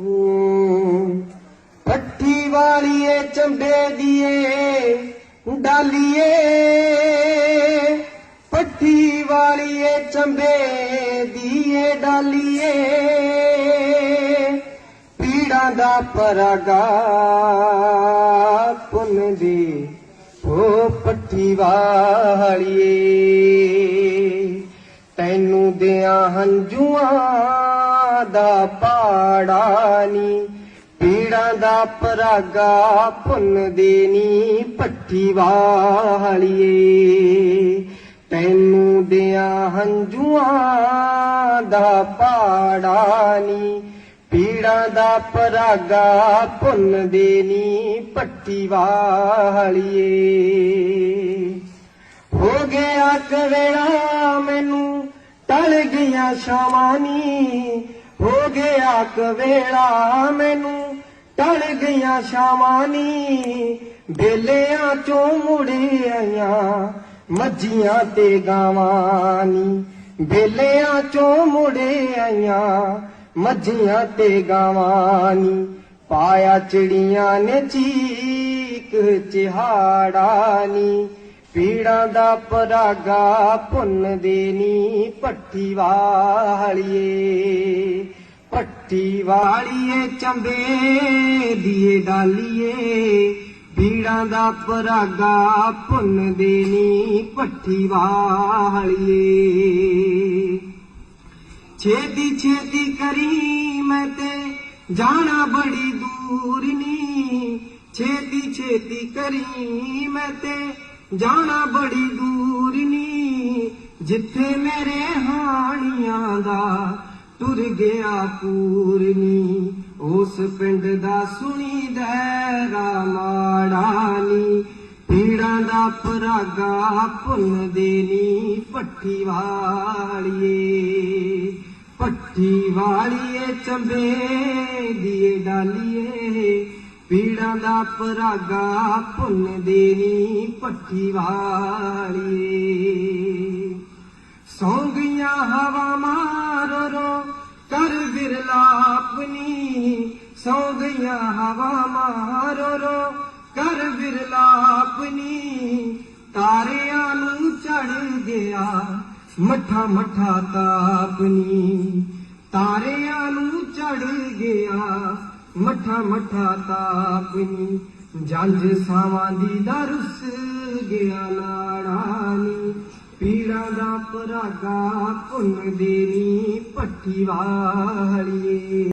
ਹੂੰ, ਪੱਠੀ ਵਾਲੀਏ ਚੰਬੇ ਦੀਏ ਡਾਲੀਏ। ਪੱਠੀ ਵਾਲੀਏ ਚੰਬੇ ਦੀਏ ਡਾਲੀਏ। ਪੀੜਾਂ ਦਾ ਪਰਾਗਾ ਪੁੰਨ ਦੀ ਉਹ ਪੱਠੀ ਵਾਲੀਏ। ਤੈਨੂੰ ਦਿਆਂ ਹੰਝੂਆਂ ਦਾ ਪਾੜਾ ਨੀ, ਪੀੜਾਂ ਦਾ ਪਰਾਗਾ ਪੁੰਨ ਦੇਨੀ ਪੱਠੀ ਵਾਲੀਏ। ਤੈਨੂੰ ਦਿਆਂ ਹੰਝੂਆਂ ਦਾ ਪਾੜਾ ਨੀ, ਪੀੜਾਂ ਦਾ ਪਰਾਗਾ ਭੁੰਨ ਦੇਨੀ ਪੱਟੀ ਵਾਲੀਏ। ਹੋ ਗਿਆ ਕਵੇਲਾ ਮੈਨੂੰ ਟਲ ਗਈਆਂ ਸ਼ਾਮਾਂ ਨੀ ਹੋ ਗਿਆ ਕਵੇਲਾ ਮੈਨੂੰ ਟਲ ਗਈਆਂ ਸ਼ਾਮਾਂ ਨੀ। ਬੇਲਿਆਂ ਚੋਂ ਮੁੜੇ ਆਈਆਂ, ਮੱਝੀਆਂ ਤੇ ਗਾਵਾਂ ਨੀ। ਬੇਲਿਆਂ ਚੋਂ ਮੁੜੇ ਆਈਆਂ, ਮੱਝੀਆਂ ਤੇ ਗਾਵਾਂ ਨੀ। ਪਾਇਆ ਚਿੜੀਆਂ ਨੇ ਚੀਕ, ਚਿਹਾੜਾ ਨੀ। ਪੀੜਾਂ ਦਾ ਪਰਾਗਾ ਭੁੰਨ ਦੇਨੀ ਪੱਠੀ ਵਾਲੀਏ। ਪੱਠੀ ਵਾਲੀਏ ਚੰਬੇ ਦੀਏ ਡਾਲੀਏ। ਪੀੜਾਂ ਦਾ ਪਰਾਗਾ ਪੁੰਨ ਦੇਨੀ ਭੱਠੀ ਵਾਲੀਏ। ਛੇਤੀ ਛੇਤੀ ਕਰੀ ਮੈਂ ਤੇ, ਜਾਣਾ ਬੜੀ ਦੂਰ ਨੀ। ਛੇਤੀ ਛੇਤੀ ਕਰੀ ਮੈਂ ਤੇ ਜਾਣਾ ਬੜੀ ਦੂਰ ਨੀ, ਜਿੱਥੇ ਮੇਰੇ ਹਾਣੀਆਂ ਦਾ ਟੁਰ ਗਿਆ ਪੂਰਨੀ ਉਸ ਪਿੰਡ ਦਾ ਸੁਣੀ ਦਹਿਰਾ ਮਾੜਾ ਨੀ, ਪੀੜਾਂ ਦਾ ਪਰਾਗਾ ਭੁੰਨ ਦੇਨੀ ਪੱਠੀ ਵਾਲੀਏ। ਪੱਠੀ ਵਾਲੀਏ ਚੰਬੇ ਦੀਏ ਡਾਲੀਏ ਪੀੜਾਂ ਦਾ ਪਰਾਗਾ ਭੁੰਨ ਦੇਣੀ ਪੱਠੀ ਵਾਲੀਏ ਸੌਂਗੀਆਂ ਹਵਾ ਮਾਰੋ ਰੋ, ਕਰ ਬਿਰਲਾ ਆਪਣੀ। ਸੌਂਗੀਆਂ ਹਵਾ ਮਾਰੋ ਰੋ, ਕਰ ਬਿਰਲਾ ਆਪਣੀ। ਤਾਰਿਆਂ ਨੂੰ ਚੜ ਗਿਆ, ਮੱਠਾ ਮੱਠਾ ਤਾਪਨੀ ਤਾਰਿਆਂ ਨੂੰ ਚੜ ਗਿਆ ਮੱਠਾ ਮੱਠਾ ਤਾਪਨੀ ਜੰਜ ਸਾਵਾਂ ਦੀ ਦਾ ਰੁੱਸ ਗਿਆ ਲਾੜਾਨੀ ਪੀੜਾਂ ਦਾ ਪਰਾਗਾ ਪੁੰਨ ਦੇਨੀ ਪੱਠੀ ਵਾਲੀਏ।